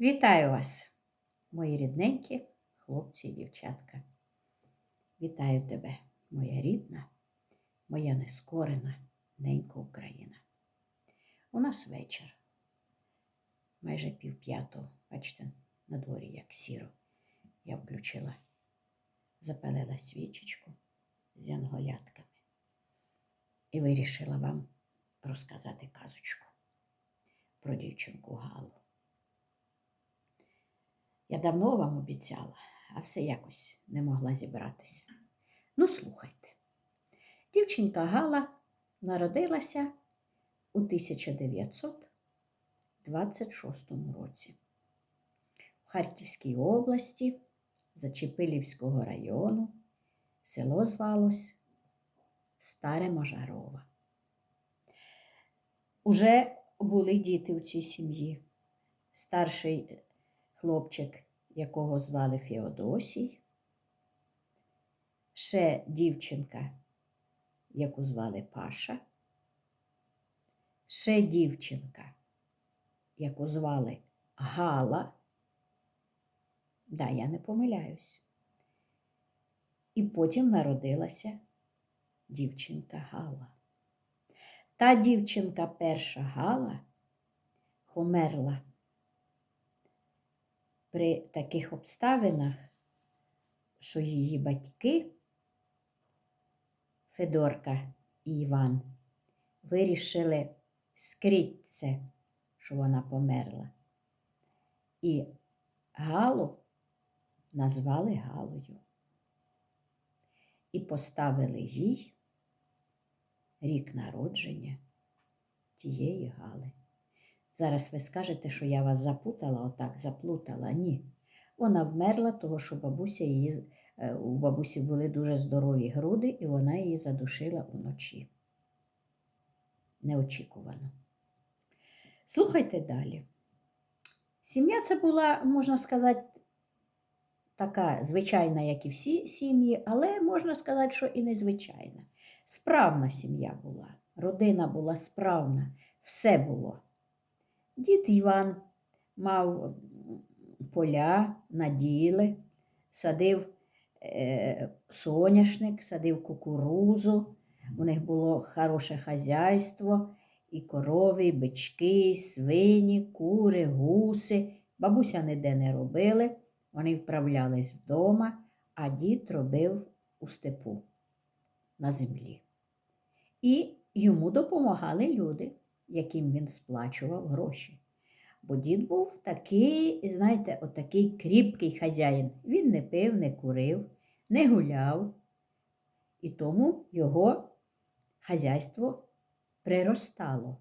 Вітаю вас, мої рідненькі хлопці і дівчатка. Вітаю тебе, моя рідна, моя нескорена ненька Україна. У нас вечір, майже пів п'ятого, бачите, на дворі як сіро. Я включила, запалила свічечку з янголятками і вирішила вам розказати казочку про дівчинку Галу. Я давно вам обіцяла, а все якось не могла зібратися. Ну, слухайте. Дівчинка Гала народилася у 1926 році в Харківській області Зачепилівського району. Село звалось Старе Можарова. Уже були діти у цій сім'ї. Старший хлопчик, якого звали Феодосій, ще дівчинка, яку звали Паша, ще дівчинка, яку звали Гала. Да, я не помиляюсь. І потім народилася дівчинка Гала. Та дівчинка перша Гала померла при таких обставинах, що її батьки, Федорка і Іван, вирішили скрить це, що вона померла. І Галу назвали Галою. І поставили їй рік народження тієї Гали. Зараз ви скажете, що я вас запутала, отак заплутала. Ні. Вона вмерла, того що бабуся її, е, у бабусі були дуже здорові груди, і вона її задушила уночі. Неочікувано. Слухайте далі. Сім'я це була, можна сказати, така звичайна, як і всі сім'ї, але можна сказати, що і незвичайна. Справна сім'я була, родина була справна, все було. Дід Іван мав поля, наділи, садив е, соняшник, садив кукурузу. У них було хороше хазяйство, і корови, і бички, і свині, кури, гуси. Бабуся ніде не робили, вони вправлялись вдома, а дід робив у степу на землі. І йому допомагали люди яким він сплачував гроші. Бо дід був такий, знаєте, отакий кріпкий хазяїн. Він не пив, не курив, не гуляв, і тому його хазяйство приростало.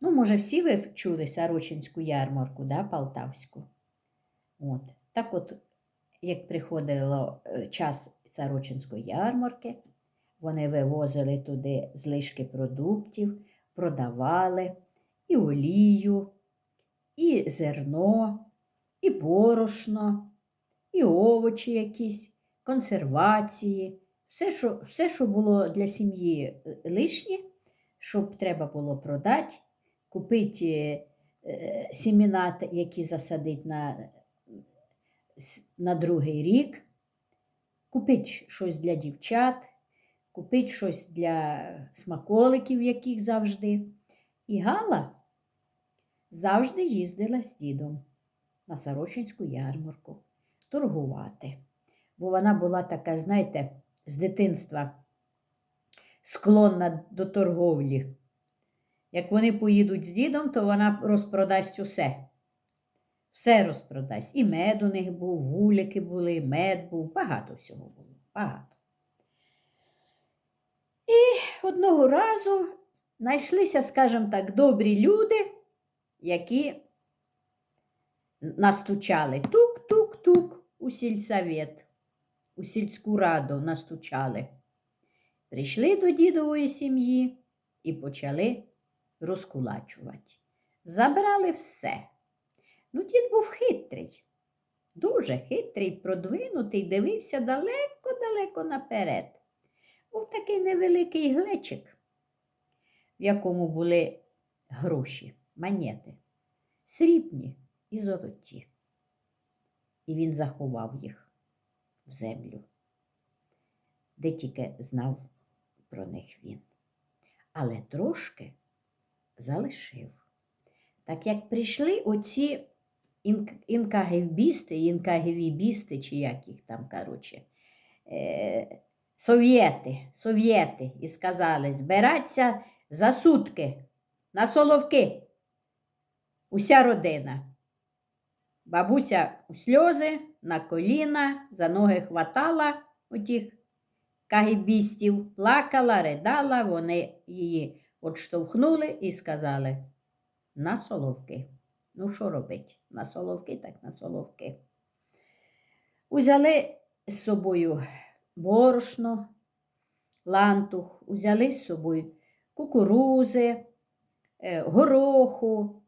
Ну, може, всі ви чули Сарочинську ярмарку, да, Полтавську. От. Так от, як приходило е, час Сарочинської ярмарки, вони вивозили туди злишки продуктів, продавали і олію, і зерно, і борошно, і овочі якісь, консервації, все, що все, що було для сім'ї е, лишнє, щоб треба було продати, купити е, сіміна, які засадить на, на другий рік, купити щось для дівчат купити щось для смаколиків, яких завжди. І Гала завжди їздила з дідом на Сорочинську ярмарку торгувати. Бо вона була така, знаєте, з дитинства склонна до торговлі. Як вони поїдуть з дідом, то вона розпродасть усе. Все розпродасть. І мед у них був, вулики були, мед був, багато всього було. Багато. Одного разу знайшлися, скажімо так, добрі люди, які настучали тук-тук-тук у сільсовет, у сільську раду настучали. Прийшли до дідової сім'ї і почали розкулачувати. Забрали все. Ну, дід був хитрий, дуже хитрий, продвинутий, дивився далеко-далеко наперед був такий невеликий глечик, в якому були гроші, монети. срібні і золоті. І він заховав їх в землю, де тільки знав про них він. Але трошки залишив. Так як прийшли оці інк- інкагівбісти, інкагівібісти, чи як їх там, коротше, е, совєти, совєти, і сказали, збираться за сутки на соловки. Уся родина. Бабуся у сльози, на коліна, за ноги хватала отіх кагібістів, плакала, ридала, вони її отштовхнули і сказали на соловки. Ну, що робить? На соловки, так на соловки. Узяли з собою борошно, лантух, узяли з собою кукурузи, е, гороху,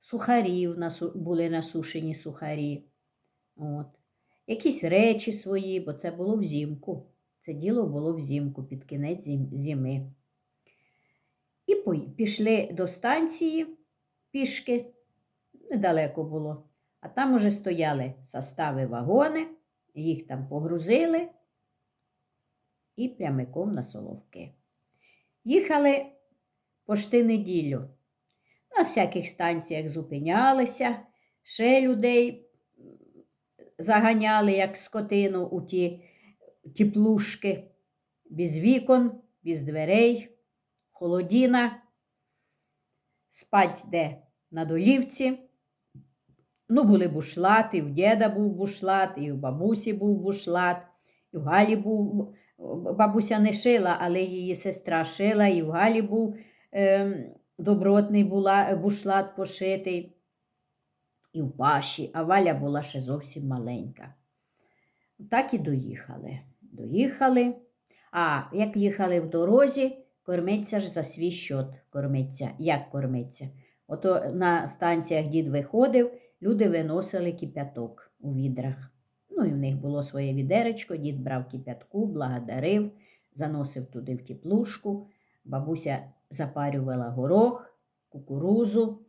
сухарів були насушені сухарі. От. Якісь речі свої, бо це було взимку. Це діло було взимку під кінець зими. І пішли до станції пішки, недалеко було. А там уже стояли состави вагони, їх там погрузили і прямиком на Соловки. Їхали пошти неділю. На всяких станціях зупинялися, ще людей заганяли, як скотину, у ті теплушки, без вікон, без дверей, холодіна, спать де на долівці. Ну, були бушлати, і в діда був бушлат, і в бабусі був бушлат, і в Галі був. Бабуся не шила, але її сестра шила, і в Галі був ем, добротний була, бушлат пошитий, і в Паші, а Валя була ще зовсім маленька. Так і доїхали. Доїхали. А як їхали в дорозі, кормиться ж за свій щот кормиться. Як кормиться? Ото на станціях дід виходив, люди виносили кип'яток у відрах. Ну і в них було своє відеречко, дід брав кип'ятку, благодарив, заносив туди в теплушку. Бабуся запарювала горох, кукурузу,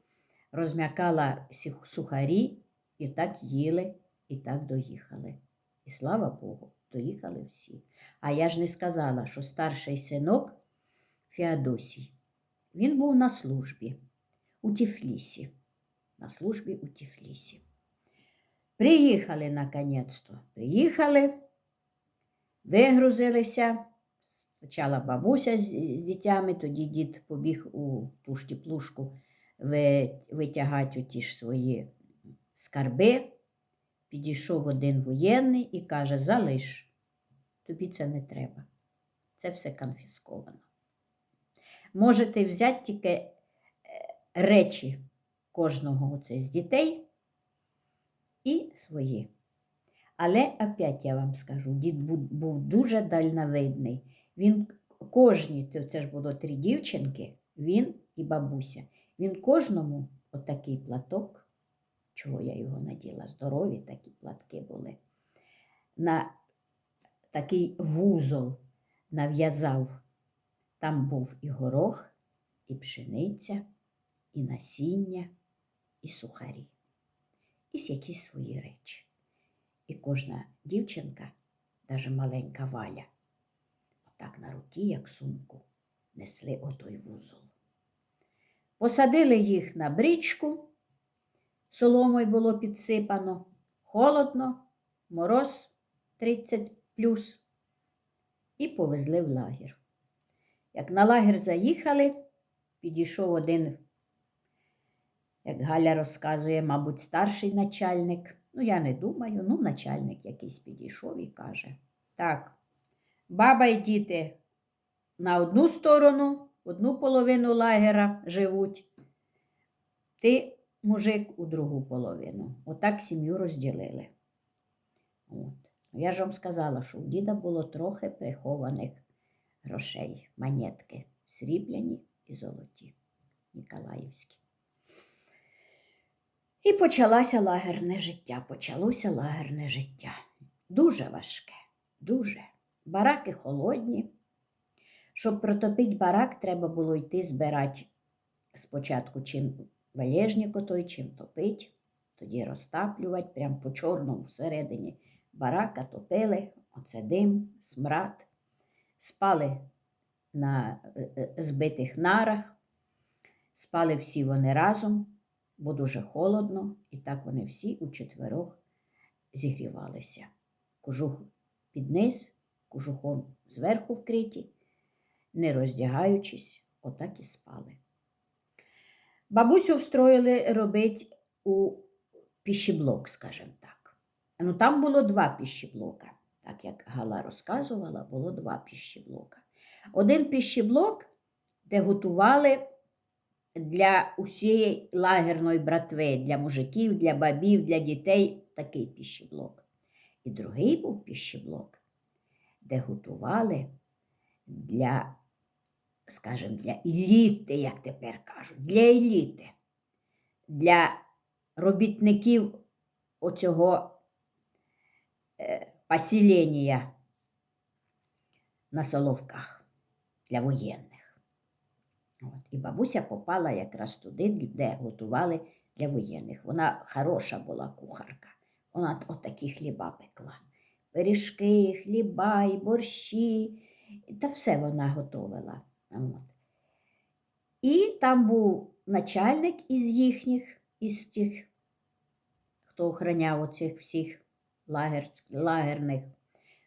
розм'якала сухарі і так їли, і так доїхали. І слава Богу, доїхали всі. А я ж не сказала, що старший синок Феодосій, він був на службі у Тіфлісі. На службі у Тіфлісі. Приїхали наконець-то. Приїхали, вигрузилися. Спочатку бабуся з, з дітями, тоді дід побіг у ту ж теплушку ви- витягати ті ж свої скарби. Підійшов один воєнний і каже: залиш, тобі це не треба. Це все конфісковано. Можете взяти тільки е, речі кожного оце з дітей і свої. Але опять я вам скажу, дід був, дуже дальновидний. Він кожній, це ж було три дівчинки, він і бабуся. Він кожному отакий платок, чого я його наділа, здорові такі платки були, на такий вузол нав'язав. Там був і горох, і пшениця, і насіння, і сухарі, і якісь свої речі. І кожна дівчинка, навіть маленька валя, отак на руці, як сумку, несли отой вузол. Посадили їх на брічку, соломою було підсипано, холодно, мороз 30 плюс, і повезли в лагір. Як на лагер заїхали, підійшов один, як Галя розказує, мабуть, старший начальник. Ну, я не думаю, ну, начальник якийсь підійшов і каже: Так, баба і діти на одну сторону, одну половину лагера живуть. Ти, мужик, у другу половину. Отак сім'ю розділили. От. Я ж вам сказала, що у діда було трохи прихованих грошей, монетки, срібляні і золоті, Ніколаївські. І почалося лагерне життя. Почалося лагерне життя. Дуже важке, дуже. Бараки холодні. Щоб протопити барак, треба було йти збирати спочатку чим валежник отой чим топить, тоді розтаплювати, прям по чорному всередині барака топили, оце дим, смрад, спали на е, е, збитих нарах, спали всі вони разом, бо дуже холодно, і так вони всі у четверох зігрівалися. Кожух під низ, кожухом зверху вкриті, не роздягаючись, отак і спали. Бабусю встроїли робити у піщеблок, скажімо так. Ну, там було два піщеблока. Так як Гала розказувала, було два піщеблока. Один піщеблок, де готували для усієї лагерної братви, для мужиків, для бабів, для дітей такий піщеблок. І другий був піщеблок, де готували для, скажімо, для еліти, як тепер кажуть, для еліти, для робітників оцього е, поселення на Соловках для воєнних. От. І бабуся попала якраз туди, де готували для воєнних. Вона хороша була кухарка. Вона отакі хліба пекла. Пиріжки, хліба, і борщі, та все вона готовила. От. І там був начальник із їхніх, із тих, хто охороняв оцих всіх лагерськ- лагерних,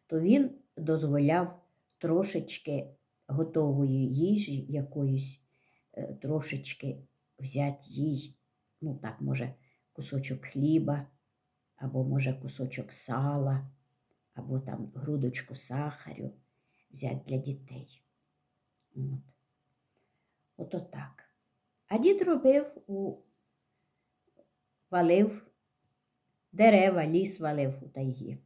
то він дозволяв трошечки готової їжі, якоїсь трошечки взяти їй, ну так, може, кусочок хліба, або, може, кусочок сала, або там грудочку сахарю взяти для дітей. От. Ото так. А дід робив у валив дерева, ліс валив у тайгі.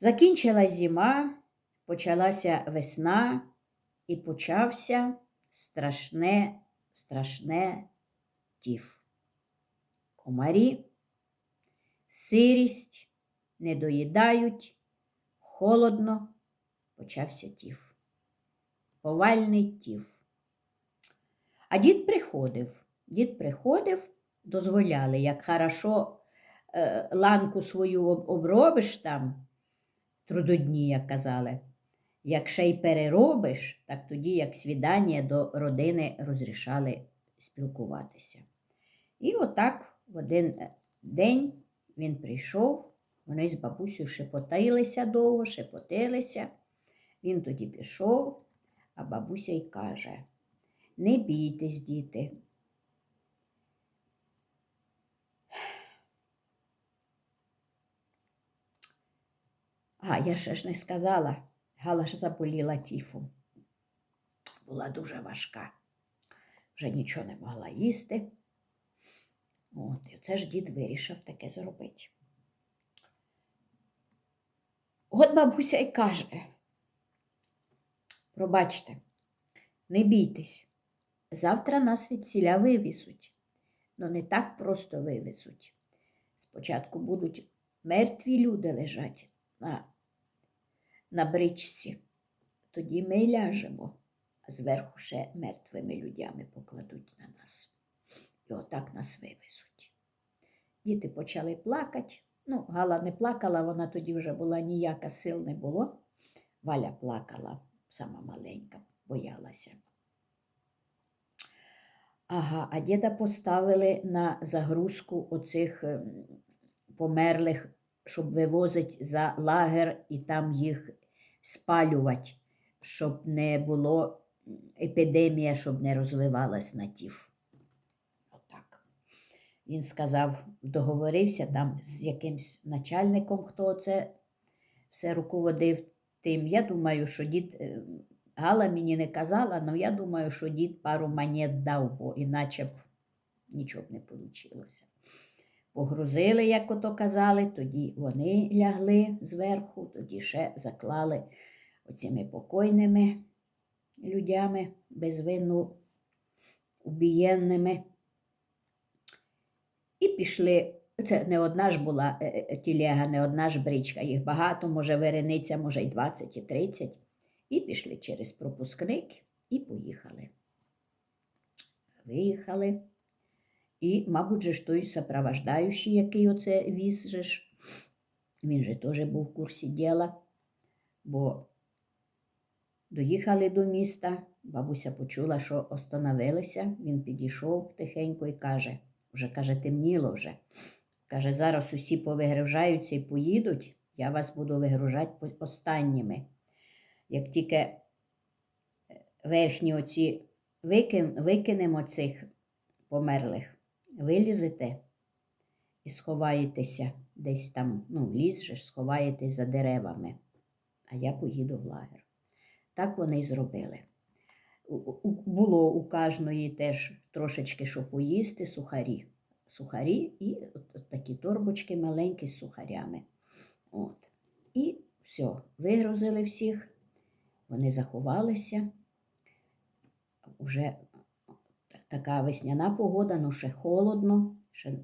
Закінчилась зима, почалася весна і почався страшне, страшне тіф. Комарі, сирість, не доїдають, холодно, почався тіф. Повальний тіф. А дід приходив. Дід приходив, дозволяли, як хорошо е, ланку свою обробиш там, трудодні, як казали. Як ще й переробиш, так тоді, як свідання до родини розрішали спілкуватися. І отак в один е, день він прийшов, вони з бабусею шепотилися довго, шепотилися. Він тоді пішов, а бабуся й каже: Не бійтесь, діти. А, я ще ж не сказала, Гала ж заболіла тіфом. Була дуже важка. Вже нічого не могла їсти. От, і це ж дід вирішив таке зробити. От бабуся й каже: пробачте, не бійтесь, завтра нас від сіля вивісуть. Ну не так просто вивезуть. Спочатку будуть мертві люди лежать на, на бричці. Тоді ми й ляжемо, а зверху ще мертвими людьми покладуть на нас. І отак нас вивезуть. Діти почали плакати. Ну, Гала не плакала, вона тоді вже була ніяка сил не було. Валя плакала, сама маленька, боялася. Ага, а діда поставили на загрузку оцих ем, померлих, щоб вивозити за лагер і там їх спалювати, щоб не було епідемія, щоб не розвивалась на тіф. Отак. Він сказав, договорився там з якимсь начальником, хто це все руководив тим. Я думаю, що дід е, Гала мені не казала, але я думаю, що дід пару монет дав, бо іначе б нічого б не вийшло. Погрузили, як ото казали, тоді вони лягли зверху, тоді ще заклали оцими покойними людями, безвинно убієнними. І пішли. Це не одна ж була е, е, тілега, не одна ж бричка, їх багато, може, верениця, може, й 20, і 30. І пішли через пропускник і поїхали виїхали. І, мабуть, же ж той сопровождаючий, який оце віз же ж, він же теж був в курсі діла, бо доїхали до міста, бабуся почула, що остановилися, він підійшов тихенько і каже, вже каже, темніло вже. Каже, зараз усі повигружаються і поїдуть, я вас буду вигружати останніми. Як тільки е, верхні оці викинемо цих померлих, вилізете і сховаєтеся десь там, ну, ліс же сховаєтесь за деревами, а я поїду в лагер. Так вони й зробили. Було у кожної теж трошечки, що поїсти, сухарі. Сухарі і от, от такі торбочки маленькі з сухарями. От. І все, вигрузили всіх, вони заховалися. Уже така весняна погода, ну ще холодно, ще,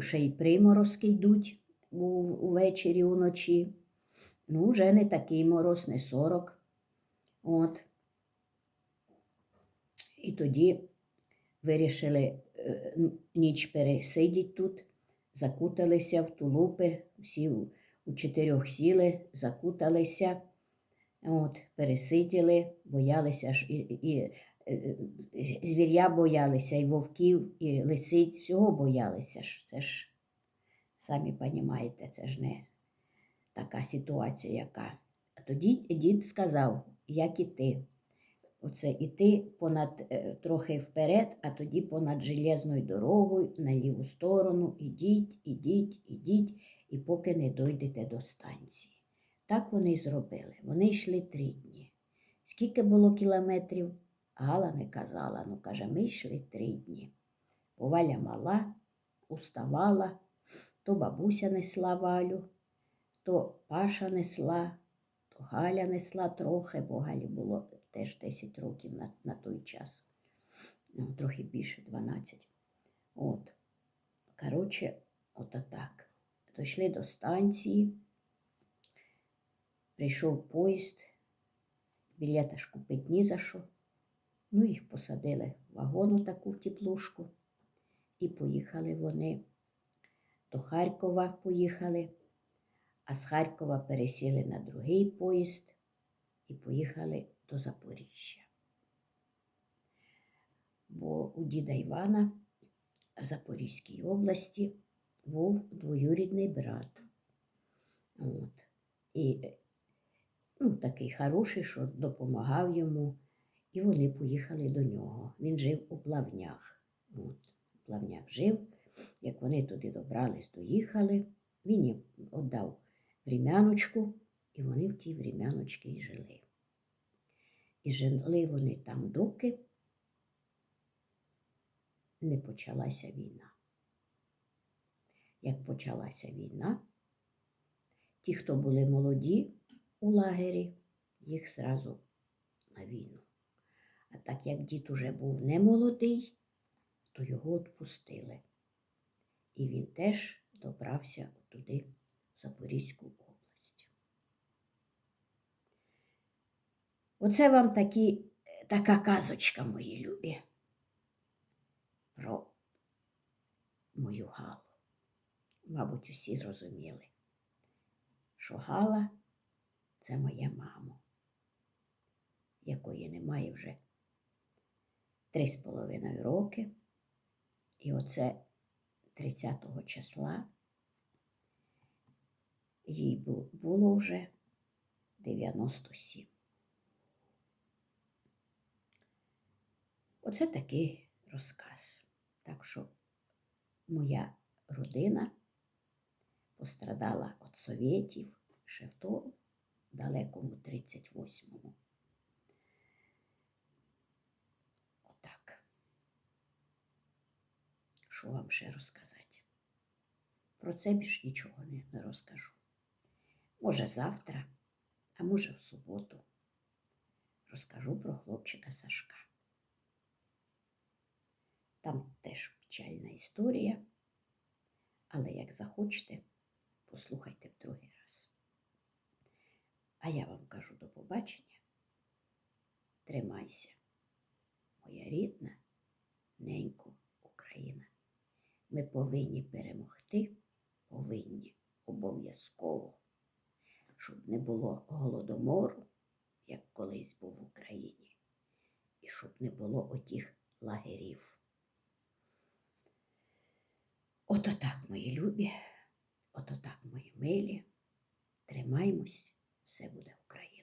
ще й приморозки йдуть увечері, уночі. Ну, вже не такий мороз, не 40. От. І тоді вирішили е, ніч пересидіти тут, закуталися в тулупи, всі у, чотирьох сіли, закуталися, от, пересиділи, боялися ж і, і, звіря боялися, і вовків, і лисиць, всього боялися ж. Це ж, самі розумієте, це ж не така ситуація, яка. А тоді дід сказав, як іти. Оце іти понад е, трохи вперед, а тоді понад железною дорогою на ліву сторону. Ідіть, ідіть, ідіть, і поки не дойдете до станції. Так вони й зробили. Вони йшли три дні. Скільки було кілометрів? Гала не казала. Ну, каже, ми йшли три дні. Бо Валя мала, уставала, то бабуся несла валю, то Паша несла, то Галя несла трохи, бо Галі було теж 10 років на, на той час. Ну, трохи більше 12. От. Коротше, от так. Дійшли до станції, прийшов поїзд, білета ж купити ні за що. Ну, їх посадили в вагону таку в теплушку. І поїхали вони до Харкова поїхали, а з Харкова пересіли на другий поїзд і поїхали до Запоріжжя. Бо у діда Івана в Запорізькій області був двоюрідний брат. От. І ну, такий хороший, що допомагав йому, і вони поїхали до нього. Він жив у плавнях. От. У плавнях жив. Як вони туди добрались, доїхали, він їм віддав времяночку, і вони в тій времяночці і жили. І жили вони там, доки не почалася війна. Як почалася війна, ті, хто були молоді у лагері, їх зразу на війну. А так як дід уже був не молодий, то його відпустили. І він теж добрався туди, в Запорізьку область. Оце вам такі, така казочка, мої любі, про мою Галу. Мабуть, усі зрозуміли, що Гала це моя мама, якої немає вже три з половиною роки. І оце 30 числа їй було вже 97. Оце такий розказ. Так що моя родина пострадала від совєтів ще в тому далекому 38-му. Отак. Що вам ще розказати? Про це більш нічого не, розкажу. Може, завтра, а може, в суботу розкажу про хлопчика Сашка. Там теж печальна історія, але як захочете, послухайте в другий раз. А я вам кажу до побачення. Тримайся, моя рідна неньку Україна. Ми повинні перемогти, повинні обов'язково, щоб не було голодомору, як колись був в Україні, і щоб не було отіх лагерів. Ото так, мої любі, ото так, мої милі. Тримаймось, все буде Україна.